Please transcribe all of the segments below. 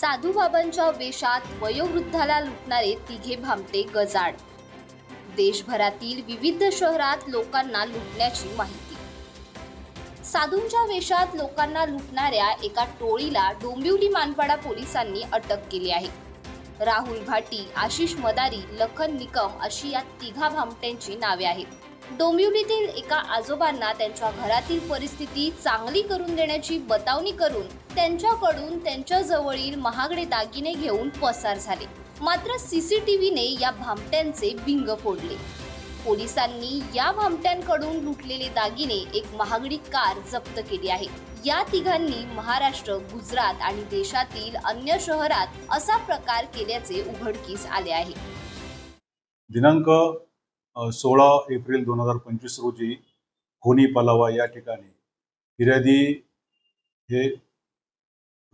साधूबाबांच्या वेशात वयोवृद्धाला लुटणारे तिघे भामटे गजाड देशभरातील विविध शहरात लोकांना लुटण्याची माहिती. साधूंच्या वेशात लोकांना लुटणाऱ्या एका टोळीला डोंबिवली मानपाडा पोलिसांनी अटक केली आहे. राहुल भाटी आशिष मदारी लखन निकम अशी या तिघा भामट्यांची नावे आहेत. डोंबिवलीतील एका आजोबांना त्यांच्या घरातील परिस्थिती चांगली करून देण्याची बतावणी करून त्यांच्याकडून त्यांच्या जवळील महागडे दागिने घेऊन पसार झाले. मात्र सीसीटीव्हीने या भामट्यांचे भिंग फोडले. पोलिसांनी या भामट्यांकडून लुटलेले दागिने एक महागडी कार जप्त केली आहे. या तिघांनी महाराष्ट्र गुजरात आणि देशातील अन्य शहरात असा प्रकार केल्याचे उघडकीस आले आहे. दिनांक सोळा एप्रिल दोन हजार पंचवीस रोजी होनी पलावा या ठिकाणी फिर्यादी हे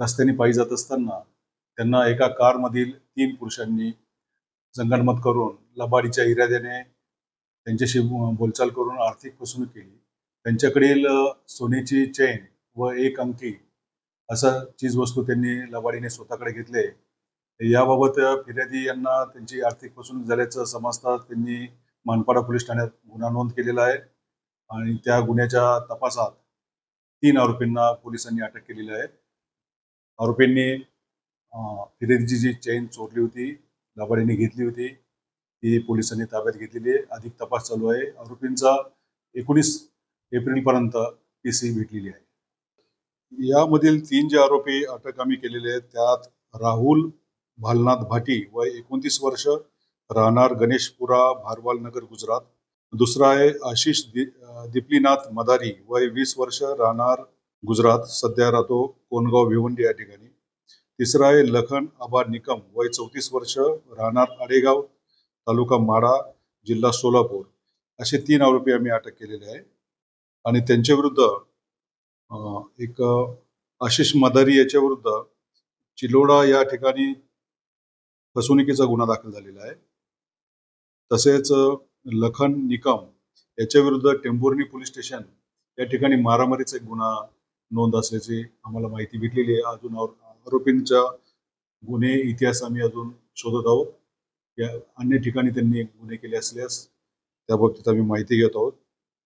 रस्त्याने पायी जात असताना त्यांना एका कारमधील तीन पुरुषांनी संगणमत करून लबाडीच्या इराद्याने त्यांच्याशी बोलचाल करून आर्थिक फसवणूक केली. त्यांच्याकडील सोन्याची चेन व एक अंकी चीज चीजवस्तू त्यांनी लबाडीने स्वतःकडे घेतले. याबाबत फिर्यादी यांना त्यांची आर्थिक फसवणूक झाल्याचं समजतात त्यांनी मानपाडा पोलीस ठाण्यात गुन्हा नोंद केलेला आहे आणि त्या गुन्ह्याच्या तपासात तीन आरोपींना पोलिसांनी अटक केलेली आहे. आरोपींनी फिरेदची जी चेन चोरली होती लबाडीने घेतली होती ती पोलिसांनी ताब्यात घेतलेली आहे. अधिक तपास चालू आहे. आरोपींचा एकोणीस एप्रिलपर्यंत पी सी भेटलेली आहे. यामधील तीन जे आरोपी अटक आम्ही केलेले आहेत त्यात राहुल भालनाथ भाटी वय एकोणतीस वर्ष राहणार गणेशपुरा भारवाल नगर गुजरात. दुसरा आहे आशिष दि- अं, मदारी. वय वीस वर्ष राहणार गुजरात. सध्या राहतो कोनगाव भिवंडी या ठिकाणी. तिसरा आहे लखन आबा निकम. वय चौतीस वर्ष राहणार आडेगाव तालुका माडा जिल्हा सोलापूर. असे तीन आरोपी आम्ही अटक केलेले आहे. आणि त्यांच्या विरुद्ध अं, एक आशिष मदारी याच्या विरुद्ध चिलोडा या ठिकाणी फसवणुकीचा गुन्हा दाखल झालेला आहे. तसेच लखन निकम याच्या विरुद्ध टेंभुर्णी पोलीस स्टेशन या ठिकाणी मारामारीचा एक गुन्हा नोंद असल्याची आम्हाला माहिती भेटलेली आहे. अजून आरोपींचा गुन्हे इतिहास आम्ही अजून शोधत आहोत. या अन्य ठिकाणी त्यांनी गुन्हे केले असल्यास त्या बाबतीत आम्ही माहिती घेत आहोत.